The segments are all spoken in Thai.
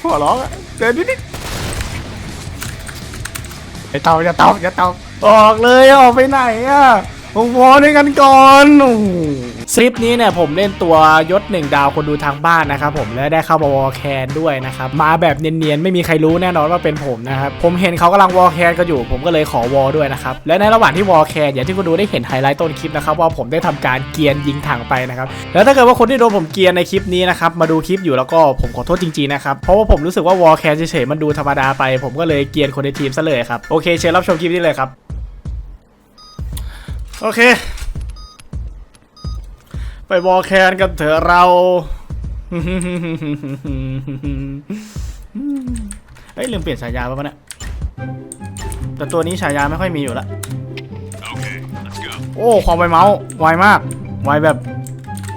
ขอร้องอะเดินนิดนิดไอเต่าอย่าเต่าอย่าเต่าออกเลยออกไปไหนอะผมวอด้วยกันก่อนโอ้ โหคลิปนี้เนี่ยผมเล่นตัวยศหนึ่งดาวคนดูทางบ้านนะครับผมและได้เข้ามาวอลแคนด้วยนะครับมาแบบเนียนๆไม่มีใครรู้แน่นอนว่าเป็นผมนะครับผมเห็นเขากำลังวอลแคนกันอยู่ ผมก็เลยขอวอลด้วยนะครับและในระหว่างที่วอลแคนอย่างที่คุณดูได้เห็นไฮไลท์ต้นคลิปนะครับว่าผมได้ทำการเกียนยิงถังไปนะครับแล้วถ้าเกิดว่าคนที่โดนผมเกียนในคลิปนี้นะครับมาดูคลิปอยู่แล้วก็ผมขอโทษจริงๆนะครับเพราะว่าผมรู้สึกว่าวอลแคนเฉยๆมันดูธรรมดาไป ผมก็เลยเกียนคนในทีมซะเลยครับโอเคเชิญรับชมคลิปนี้เลยครับโอเค ไปวอลแคนกันเถอะเรา เฮ้ยลืมเปลี่ยนฉายาไปปะเนี่ย แต่ตัวนี้ฉายาไม่ค่อยมีอยู่ละ Okay, let's go. โอ้ความไวเมาส์ไวมาก ไวแบบ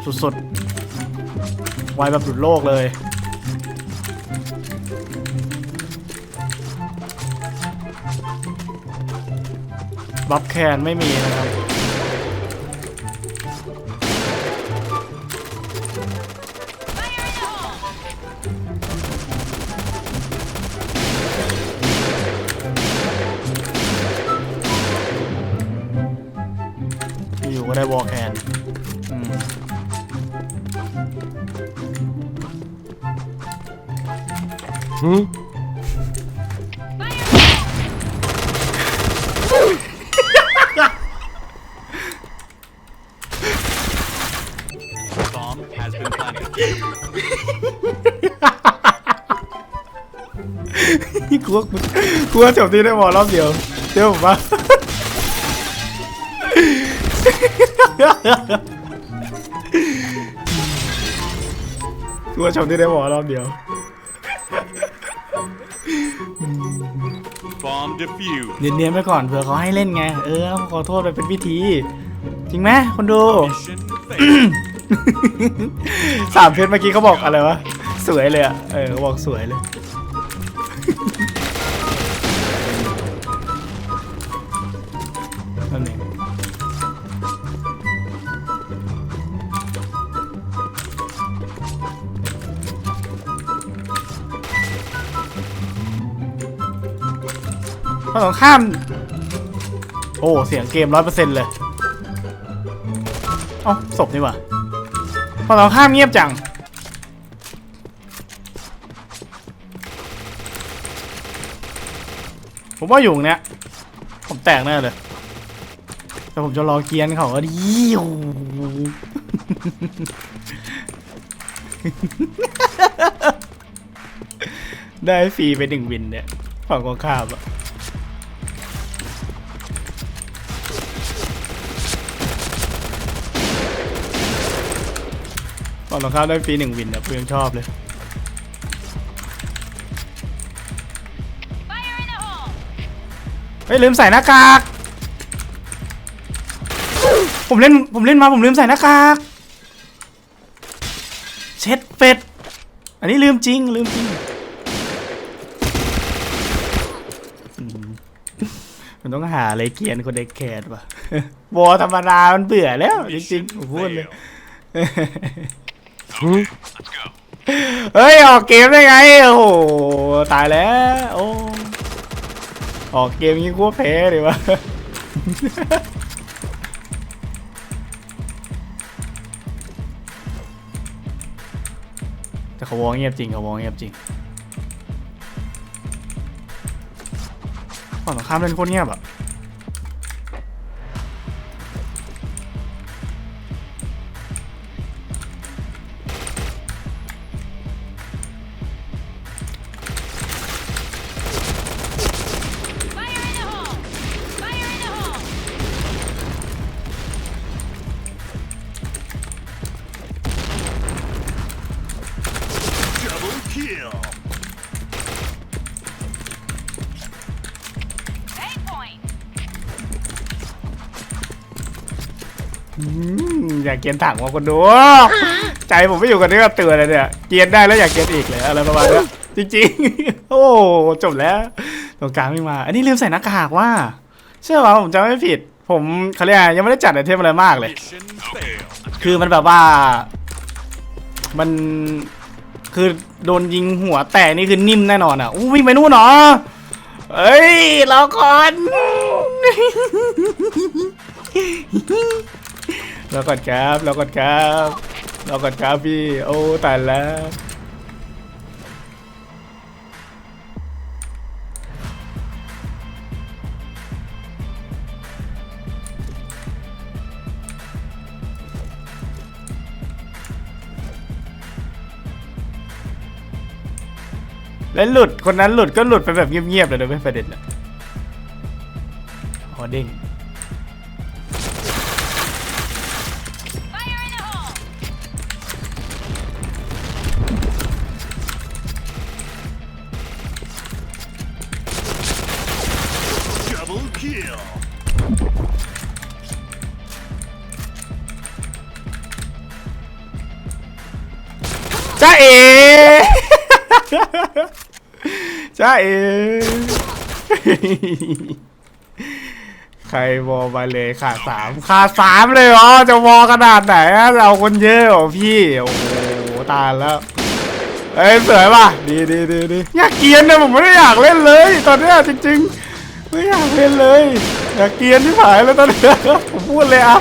สุดๆ ไวแบบสุดโลกเลย บัฟแคนไม่มีนะครับ has been planted. กลัวกลัวจบที่ได้วอลรอบเดียวเดี๋ยวผมว่ากลัวจบที่ได้วอลรอบเดียว Bomb defused. เนียนๆไปก่อนเผื่อเขาให้เล่นไง เออขอโทษไปเป็นวิธี จริงไหมคนดู Mission failed. สามเพชรเมื่อกี้เขาบอกอะไรวะ สวยเลยอะ เออเขาบอกสวยเลย นั่นเองฝั่งตรงข้าม โอ้ เสียงเกมร้อยเปอร์เซ็นต์เลย เอ้าศพนี่หว่า ฝั่งตรงข้ามเงียบจัง ผมว่าอยู่ตรงเนี้ย ผมแตกแน่เลย แต่ผมจะรอเกียนเขาก็ดีโอ้โหได้ฟรีไปหนึ่งวินเนี่ยฝั่งกองข้ามอะ ฝั่งตรงข้ามได้ฟรีหนึ่งวินเนี่ยเพื่อนชอบเลยเฮ้ยลืมใส่หน้ากาก ผมเล่นผมเล่นมาผมลืมใส่หน้ากาก เช็ดเป็ด อันนี้ลืมจริงลืมจริงมันต้องหาอะไรเกียนคนเด็กแคดว่ะบอธรรมดามันเบื่อแล้วจริงๆผมพูดเลย เฮ้ย ออกเกมได้ไง โอ้โห ตายแล้ว โอ้ออกเกมงี้กูว่าแพ้เลยวะแต่เขาวองเงียบจริงเขาวองเงียบจริงฝั่งตรงข้ามเล่นโคตรเงียบอะากเกียนถังว่าคนดู ใจผมไม่อยู่กับเนื้อเตือนเลยเนี่ยเกียนได้แล้วอยากเกียนอีกเลยอะไรประมาณเนี้ยจริงๆ โอ้จบแล้วตรงกลางไม่มา อันนี้ลืมใส่หน้ากากว่าเชื่อว่าผมจำไม่ผิด ผมเขาเรียกยังไม่ได้จัดไอเทมอะไรมากเลย คือมันแบบว่า มันคือโดนยิงหัวแตกนี่คือนิ่มแน่นอนอะอู้วิ่งไปนู่นเหรอเอ้ยรอก่อน รอก่อนครับรอก่อนครับรอก่อนครับพี่ โอ้ตายแล้วแล้วหลุดคนนั้นหลุดก็หลุดไปแบบเงียบๆเลยนะไม่ประเด็นอะอ๋อเด้ง kill. จ้าเอจ้าเอ ใครวอลมาเลยขาดสามขาดสามเลยเหรอจะวอลขนาดไหนอะเราคนเยอะเหรอพี่ โอ้โหตายแล้ว เอ้ยสวยป่ะ ดีดีดีดีอยากเกียนนะผมไม่ได้อยากเล่นเลย ตอนเนี้ยจริงๆ ไม่อยากเล่นเลย อยากเกียนที่ผายแล้วตอนนี้ผมพูดเลยอะ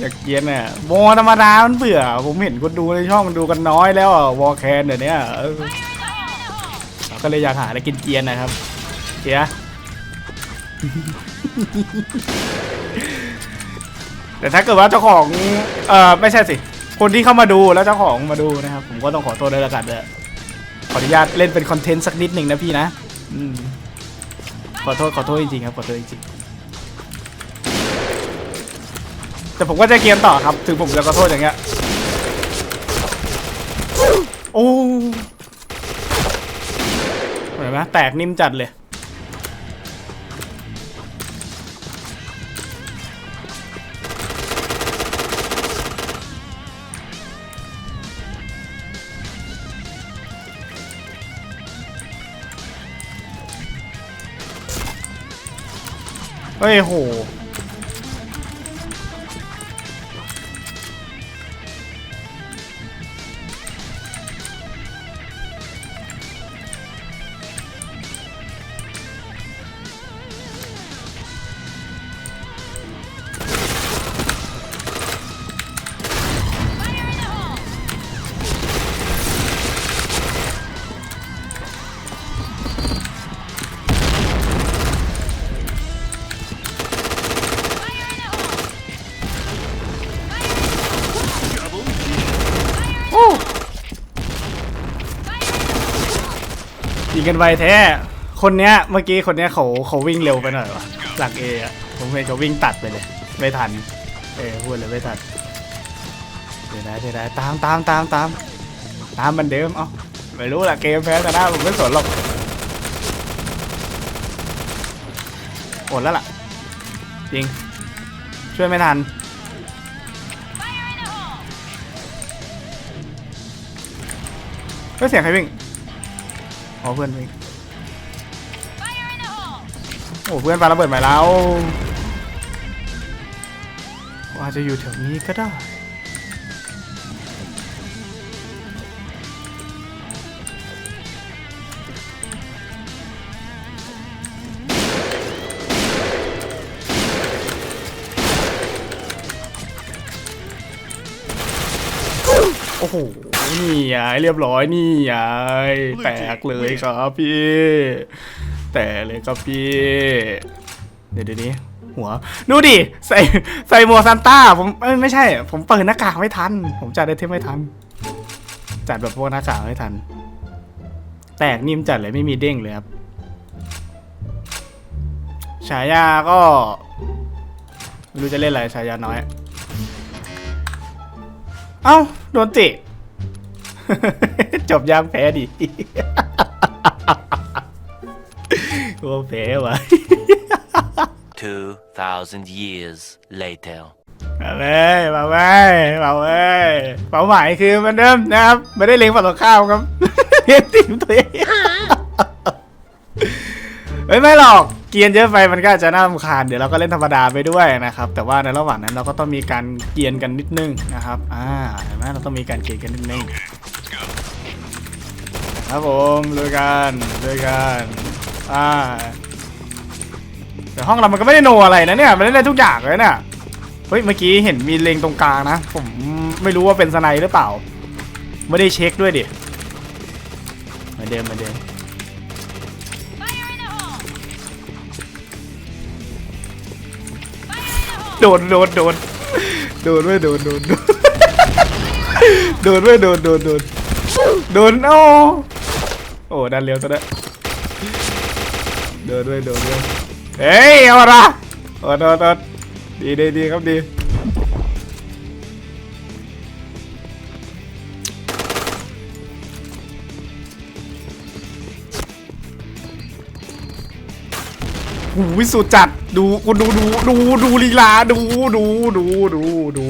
อยากเกียนเนี่ยวอลธรรมดามันเบื่อ ผมเห็นคนดูในช่องมันดูกันน้อยแล้วอะวอลแคนเดี๋ยวนี้ก็เลยอยากหาอะไรกินเกียนนะครับเกียแต่ถ้าเกิดว่าเจ้าของเอ่อไม่ใช่สิ คนที่เข้ามาดูแล้วเจ้าของมาดูนะครับ ผมก็ต้องขอโทษด้วยละกันเด้อขออนุญาตเล่นเป็นคอนเทนต์สักนิดหนึ่งนะพี่นะ อืม ขอโทษขอโทษจริงๆครับขอโทษจริงๆแต่ผมก็จะเกมต่อครับ ถึงผมจะขอโทษอย่างเงี้ยโอ้เห็นไหมแตกนิ่มจัดเลย เฮ้ยโห กันไวแท้ คนเนี้ยเมื่อกี้คนเนี้ยเขาเขาวิ่งเร็วไปหน่อยวะหลักเออะผมเห็นเขาวิ่งตัดไปเลย ไม่ทัน เออพูดเลยไม่ทันเดี๋ยวได้เดี๋ยวได้ตามตามตามตามตามมันเดิมเอ้าไม่รู้ละเกมแพ้แต่หน้าผมไม่สนหรอกอดแล้วล่ะ จริง ช่วยไม่ทันก็เสียงใครวิ่ง อ๋อเพื่อนวิ่ง Fire in the hole! โอ้เพื่อนปาระเบิดมาแล้วว่าจะอยู่แถวนี้ก็ได้โอ้โห นี่ไงเรียบร้อยนี่ไงแตกเลยครับพี่ แตกเลยครับพี่ เดี๋ยวเดี๋ยวนี้หัว ดูดิ ใส่ใส่หมวกซันต้า ผมเอ้ยไม่ใช่ ผมเปิดหน้ากากไม่ทัน ผมจัดไอเทมไม่ทัน จัดแบบพวกหน้ากากไม่ทัน แตกนิ่มจัดเลยไม่มีเด้งเลยครับ ฉายาก็ไม่รู้จะเล่นอะไรฉายาน้อย เอ้า โดนเตะ จบยางแพ้ดิกลัวแพ้วะ2,000 years later. มาเลยมาเว้ยมาเว้ยเป้าหมายคือเหมันเดิมนะครับ ไม่ได้เล็งฝั่งตรงข้ามครับเล็งทีมตัวเองเฮ้ยไม่หรอกเกียนเยอะไปมันก็อาจจะน่ารำคาญเดี๋ยวเราก็เล่นธรรมดาไปด้วยนะครับ แต่ว่าในระหว่างนั้นเราก็ต้องมีการเกียนกันนิดนึงนะครับ อ่าเห็นไหมเราต้องมีการเกียนกันนิดนึง Let's go. ครับผมด้วยกันด้วยกันอ่าแต่ห้องเรามันก็ไม่ได้โนอะไรนะเนี่ยมันได้ทุกอย่างเลยเนี่ยเฮ้ยเมื่อกี้เห็นมีเลงตรงกลางนะ ผมไม่รู้ว่าเป็นสไนหรือเปล่า ไม่ได้เช็คด้วยดิมือนเดิมมือนเดิมโดนโดนโดนโดนไม่โดนโดนโดนโดนไม่โดนโดนโดน โดนโอ้โอ้ดันเร็วซะด้วยโดนด้วยโดนด้วยเฮ้ยเอาละโอ้โดนโดนดีดีดีครับดีหูวิสุดจัดดูคุณดูดูดูดูลีลาดูดูดูดูดู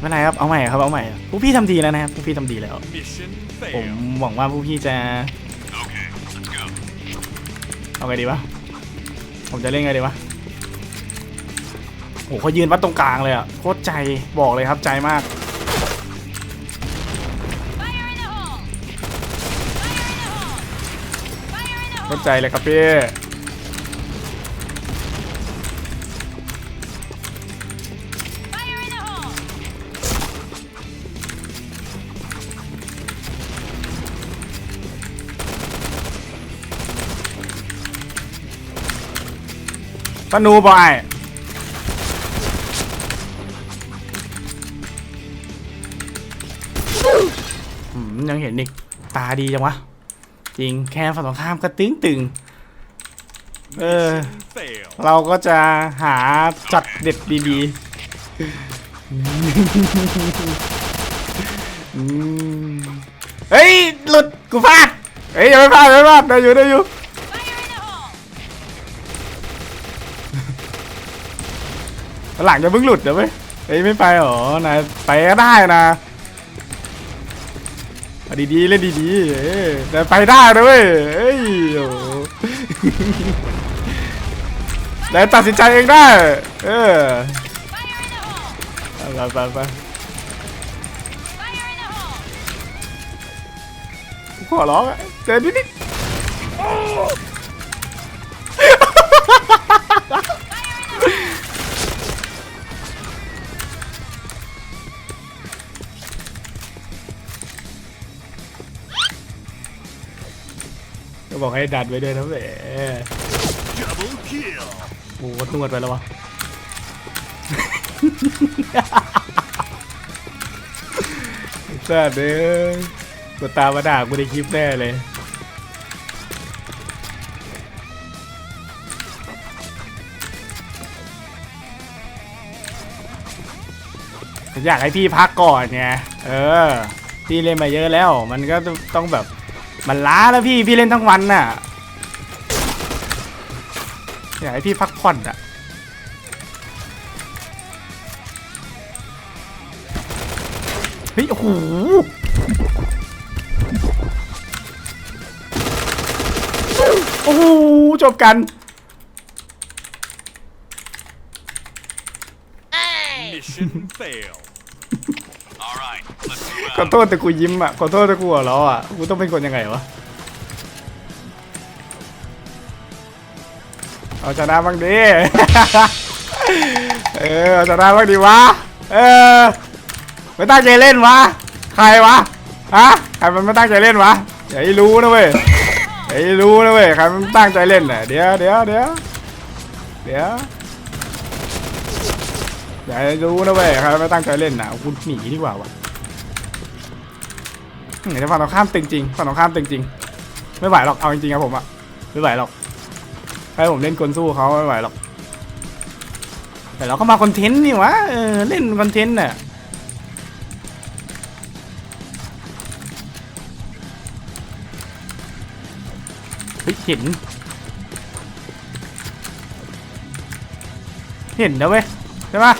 ไม่เป็นไรครับ เอาใหม่ครับ เอาใหม่พวกพี่ทำดีแล้วนะครับพวกพี่ทำดีแล้ว Mission ผม failed. หวังว่าพวกพี่จะ Okay, let's go. เอาไงดีวะ ผมจะเล่นไงดีวะโหเขายืนวัดตรงกลางเลยอะ โคตรใจ บอกเลยครับใจมาก Fire in the hole! Fire in the hole! Fire in the โค hole! ตรใจเลยครับพี่ ปนูบอยยังเห็นอีก ตาดีจังวะ จริงแค่ฝั่งตรงข้ามก็ตึงตึงเออ เราก็จะหาจัดเด็ดดีๆเฮ้ย หลุด กูพลาด เฮ้ยอย่าไม่พลาดอย่าไม่พลาดได้อยู่ได้อยู่ หลังจะเพิ่งหลุดเดี๋ยวเว้ยเฮ้ยไม่ไปหรอนายไปก็ได้นะดีๆเล่นดีๆเอ้ยแต่ไปได้นะเว้ยเอ้ยโอ้โหแต่ตัดสินใจเองได้ เออไปไปไปขอร้องเจอนิดนิด บอกให้ดันไว้ด้วยนะแหม Double kill. โอ้โหนวดไปแล้ววะสัตว์เอ้ยกูตามมาด่ากูในคลิปแน่เลยผมอยากให้พี่พักก่อนไงเออ พี่เล่นมาเยอะแล้ว มันก็ต้องแบบ มันล้าแล้วพี่พี่เล่นทั้งวันน่ะอยากให้พี่พักผ่อนอะเฮ้ยโอ้โหโอ้โหจบกัน Mission fail All right, let's move ขอโทษแต่กูยิ้มอะขอโทษแต่กูหัวเราะอะกูต้องเป็นคนยังไงวะเอาชนะบ้างดิ เออเอาชนะบ้างดิวะ เออ ไม่ตั้งใจเล่นวะ ใครวะ ฮะ ใครมันไม่ตั้งใจเล่นวะ อย่าให้รู้นะเว้ย อย่าให้รู้นะเว้ย ใครมันตั้งใจเล่นน่ะ เดี๋ยวเดี๋ยวเดี๋ยวเดี๋ยวอย่าให้รู้นะเว้ย ใครไม่ตั้งใจเล่นน่ะคุณหนีดีกว่าวะ อืมแต่ฝั่งตรงข้ามตึงจริงฝั่งตรงข้ามตึงจริง ไม่ไหวหรอกเอาจริงๆครับผมอะไม่ไหวหรอกให้ผมเล่นกลสู้เขาไม่ไหวหรอก แต่เราก็มาคอนเทนต์นี่วะเออเล่นคอนเทนต์น่ะเฮ้ยเห็น เห็นนะเว้ยใช่ปะ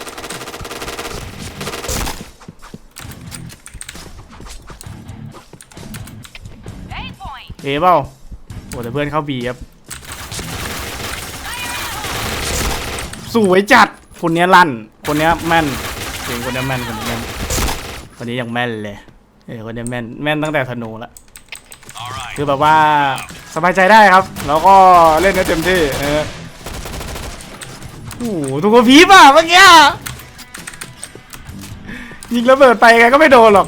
เอเปล่าโอ้แต่เพื่อนเข้าบีครับสวยจัด คนเนี้ยลั่น คนเนี้ยแม่นจริงคนเนี้ยแม่นคนนี้แม่นคนนี้ยังแม่นเลยเออคนเนี้ยแม่นแม่นตั้งแต่ธนูละ All right. คือแบบว่าสบายใจได้ครับ แล้วก็เล่นได้เต็มที่เออโอ้โหถูกกระพริบอะเมื่อกี้ยิงระเบิดไปไงก็ไม่โดนหรอก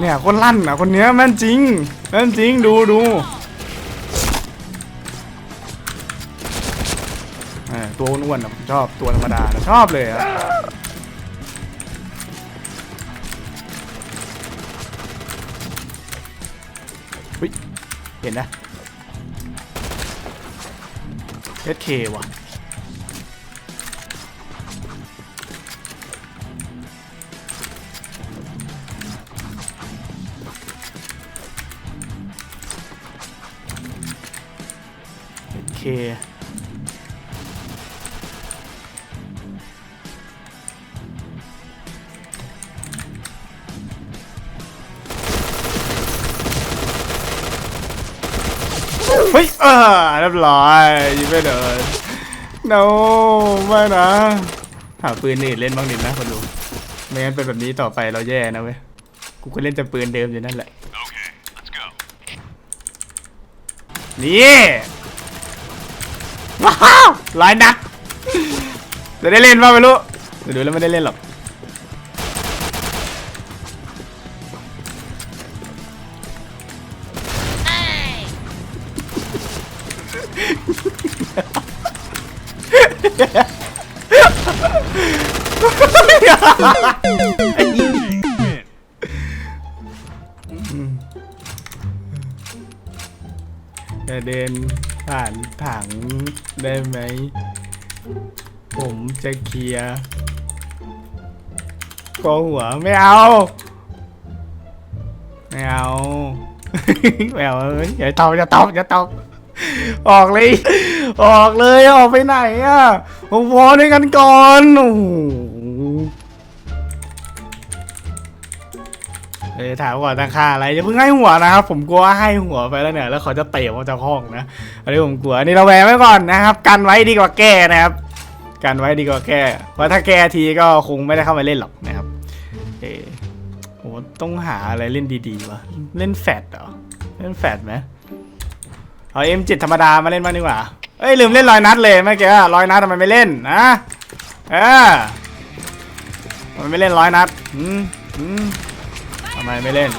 เนี่ยคนลั่นอะคนเนี้ยแม่นจริงแม่นจริงดูดูตัวอ้วนๆอะผมชอบตัวธรรมดานะชอบเลยอะเฮ้ยเห็นนะเอสเคว่ะ เอสเคเฮ้ยเออเรียบร้อยยิงไม่โดน no ไม่นะ หาปืนอื่นเล่นบ้างดินะคนดู ไม่งั้นเป็นแบบนี้ต่อไปเราแย่นะเว้ย กูก็เล่นแต่ปืนเดิมอยู่นั่นแหละ Okay, let's go. นี่ ว้าวร้อยนัดจะได้เล่นป่ะไม่รู้เดี๋ยวดูแล้วไม่ได้เล่นหรอก Hey! จะ จะเคลียร์กอหัวไม่เอา ไม่เอาไม่เอาเอ้ยอย่าตอบอย่าตอบอย่าตอบออกเลย ออกเลยออกไปไหนอะผมวอด้วยกันก่อนโอ้โหเอ้ยถามก่อนราคาอะไรอย่าเพิ่งให้หัวนะครับผมกลัวให้หัวไปแล้วเนี่ยแล้วเขาจะเตะออกจากห้องนะอันนี้ผมกลัวอันนี้เราแวงไว้ก่อนนะครับ กันไว้ดีกว่าแก้นะครับ กันไว้ดีกว่าแก้เพราะถ้าแก้ทีก็คงไม่ได้เข้ามาเล่นหรอกนะครับ เออโหต้องหาอะไรเล่นดีๆวะเล่นแฟดเหรอ เล่นแฟดไหมเอาเอ็มจิตธรรมดามาเล่นบ้างดีกว่า เอ้ยลืมเล่นรอยนัดเลยเมื่อกี้อะร้อยนัดทำไมไม่เล่นนะเออทำไมไม่เล่นร้อยนัดอืมอืมทำไมไม่เล่น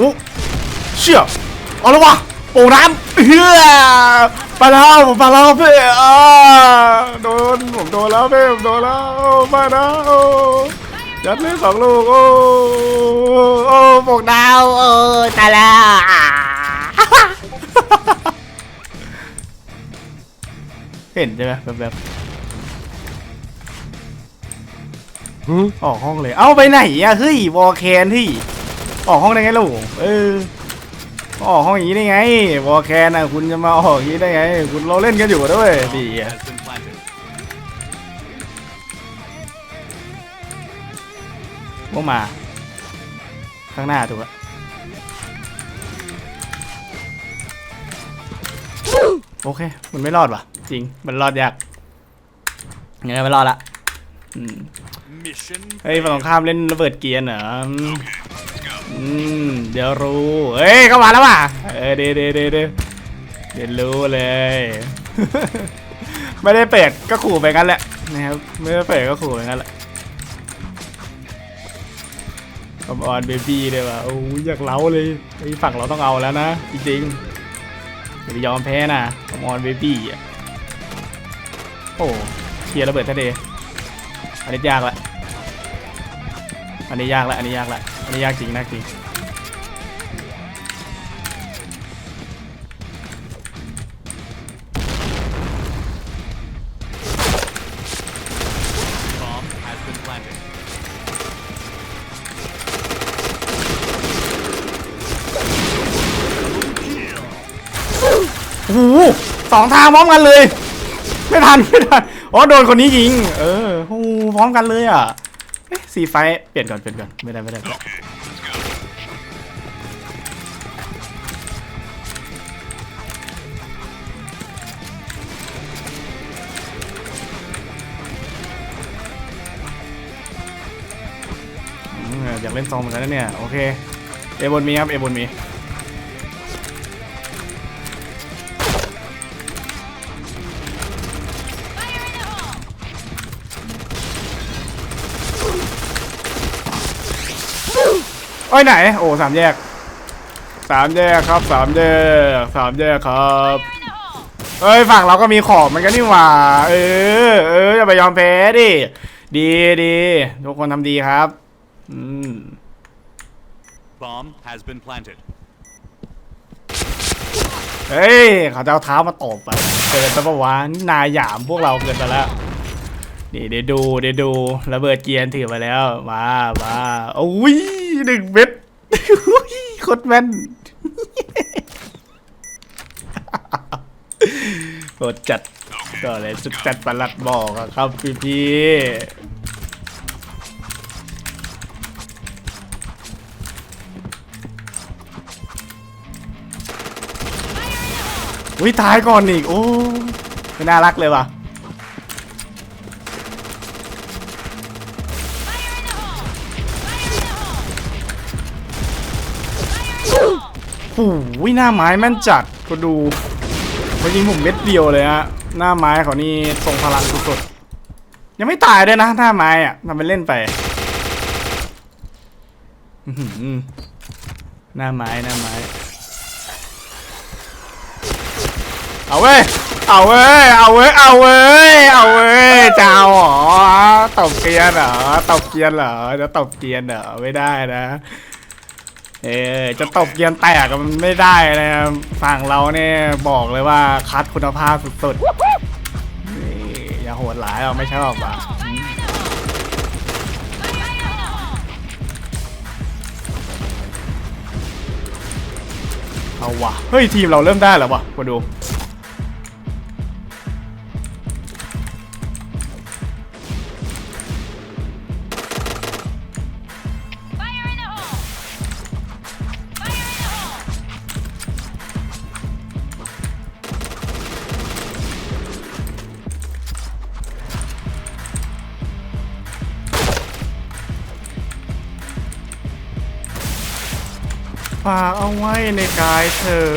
อุ๊เชี่ยเอาละวะโป่งน้ำเฮือปลาแล้วผมปลาแล้วเพื่ออ่าโดนผมโดนแล้วเพื่อผมโดนแล้วมานะโอ้ยัดเลยสองลูกโอ้โอ้โป่งดาวโอ้ตายแล้วอ่าเห็นใช่ไหมแบบแบบหือออกห้องเลย เอาไปไหนอะเฮ้ยวอลแคนที่ ออกห้องได้ไงลูกเออออกห้องอย่างนี้ได้ไงวอลแคนนะคุณจะมาออกอย่างนี้ได้ไง คุณเราเล่นกันอยู่ด้วยดีอะ Has been planted. พวกมา ข้างหน้าถูกละโอเค มันไม่รอดว่ะ จริง มันรอดยากยังไงไม่รอดละอืม Mission เฮ้ยฝั่งตรงข้ามเล่นระเบิดเกียร์เหรอ อืมเดี๋ยวรู้เฮ้ยเข้ามาแล้วว่ะเออเดี๋ยวเดเดเดเดี๋ยวรู้เลย ไม่ได้เปิดก็ขู่ไปงั้นแหละนะครับไม่ได้เปิดก็ขู่ไปงั้นแหละคอมออนเบบี้เลยว่ะโอ้ยอยากเล้าเลยไอ้ฝั่งเราต้องเอาแล้วนะจริงๆอย่ายอมแพ้นะคอมออนเบบี้อะโอ้เคลียร์ระเบิดทะเลอันนี้ยากละอันนี้ยากละอันนี้ยากละ นนี้ยากจริงนะจริง Bomb has been planted. โอ้โหสองทางพร้อมกันเลย ไม่ทันไม่ทันอ๋อโดนคนนี้ยิง เออโอ้โหพร้อมกันเลยอะ ซีไฟเปลี่ยนก่อนเปลี่ยนก่อนไม่ได้ไม่ได้อยากเล่นซองเหมือนกันนะเนี่ย โอเค เอบนมีครับ เอบนมี อ้ยไหน โอ้สามแยก สามแยกครับสามแยกสามแยกครับ Fire in the hole! เอ้ยฝั่งเราก็มีของเหมือนกันนี่หว่า เออ เอออย่าไปยอมแพ้ดิ ดีดีทุกคนทำดีครับ อืม Bomb has been planted. เฮ้ยเขาจะเอาเท้ามาตบอะเกินไปปะวะนี่นายหยามพวกเราเกินไปแล้ว นี่เดี๋ยวดูเดี๋ยวดูระเบิดเกียร์ถือมาแล้ว มามาโอ้ย หนึ่งเม็ดอุ๊ยโคตรแม่นโคตรจัดก็เลยสุดจัดประหลัดบอกอะครับพี่พี่วิตายก่อนอีก โอ้ไม่น่ารักเลยว่ะ hole! โอ้โหน้าไม้แม่นจัดก็ดูมายิงผมเม็ดเดียวเลยฮะหน้าไม้เขานี่ทรงพลังสุดๆยังไม่ตายด้วยนะหน้าไม้อะทำเป็นเล่นไปหน้าไม้หน้าไม้เอาเว้ยเอาเว้ยเอาเว้ยเอาเว้ยเอาเว้ยจะเอาเหรอตบเกียร์เหรอตบเกียร์เหรอจะตบเกียร์เหรอไม่ได้นะ เออจะตบเกียนแตกมันไม่ได้นะครับฝั่งเราเนี่ยบอกเลยว่าคัดคุณภาพสุดๆอย่าโหดหลายเราไม่ชอบอะเอาวะเฮ้ยทีมเราเริ่มได้แล้ววะมาดู อาไม่ในกายเธอ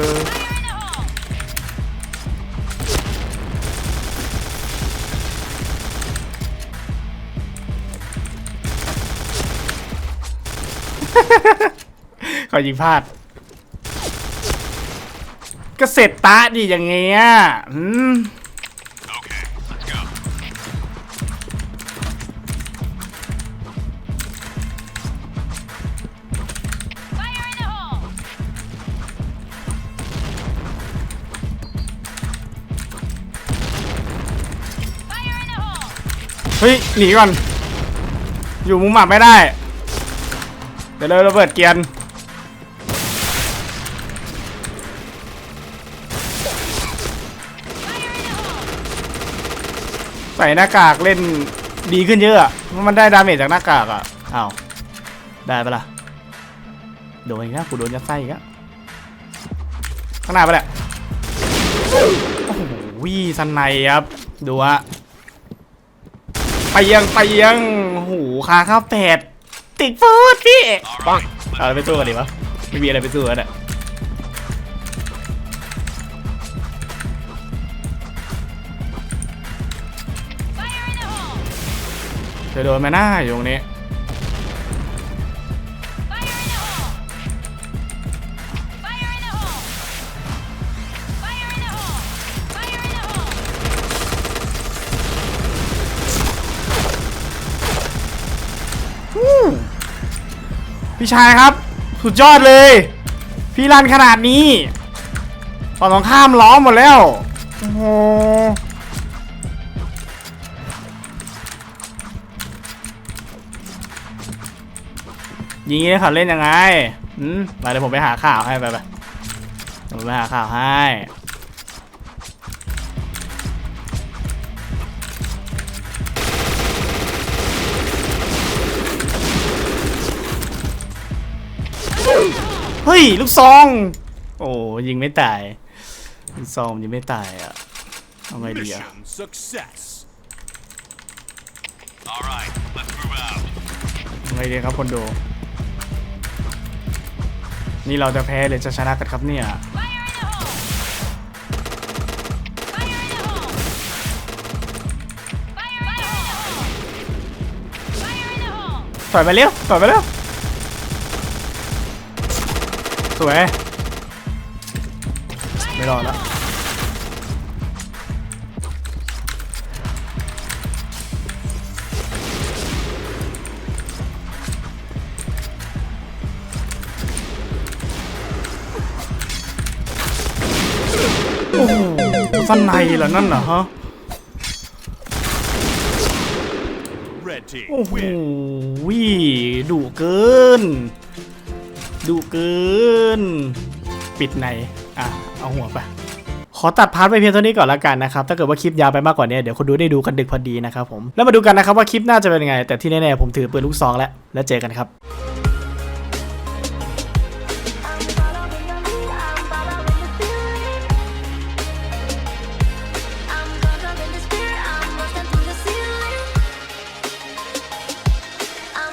เขายิงพลาดก็เสร็จตาดิอย่างเงี้ยอืม เฮ้ย หนีก่อน อยู่มุมหมับไม่ได้ เดี๋ยวเระเบิดเกียร์ใส่หน้ากากเล่นดีขึ้นเยอะเพราะมันได้ดาเมจจากหน้ากากอะอ้าวได้ปะล่ะ โดนอีกนะกูโดนยัดไส้อีกอะข้างหน้าไปแหละโอ้โหวีสันในครับ ดูฮะ ไปยังไปยังโอ้โหคาข้าวแปดติดฟูดพี่ปังเอาไปสู้กันดีวะไม่มีอะไรไปสู้กันอะ Fire in the hole! จะโดนไหมหน้าอยู่ตรงนี้ พี่ชายครับ สุดยอดเลย พี่รันขนาดนี้ฝั่งตรงข้ามล้อมหมดแล้วโอ้โหยิงนี้เขาเล่นยังไงอืมมาเดี๋ยวผมไปหาข่าวให้ไปไปผมไปหาข่าวให้ เฮ้ย ลูกซอง โอ้ยิงไม่ตาย ลูกซองยิงไม่ตายอะเอาไงดีอะ Mission success. All right, let's move out. เอาไงดีครับคนดู นี่เราจะแพ้หรือจะชนะกันครับเนี่ย Fire in the hole! Fire in the hole! Fire in the hole! ถอยไปเร็วถอยไปเร็ว สวย ไม่รอดแล้วโอ้โหสั้นในเหรอนั่นเหรอฮะ Red team โอ้โห win. ดุเกิน ดูเกิน ปิดใน อะ เอาหัวไปขอตัดพาร์ทไปเพียงเท่านี้ก่อนละกันนะครับ ถ้าเกิดว่าคลิปยาวไปมากกว่านี้เดี๋ยวคนดูได้ดูกันดึกพอดีนะครับผม แล้วมาดูกันนะครับว่าคลิปหน้าจะเป็นยังไง แต่ที่แน่ๆผมถือปืนลูกซองแล้ว แล้วเจอกันครับ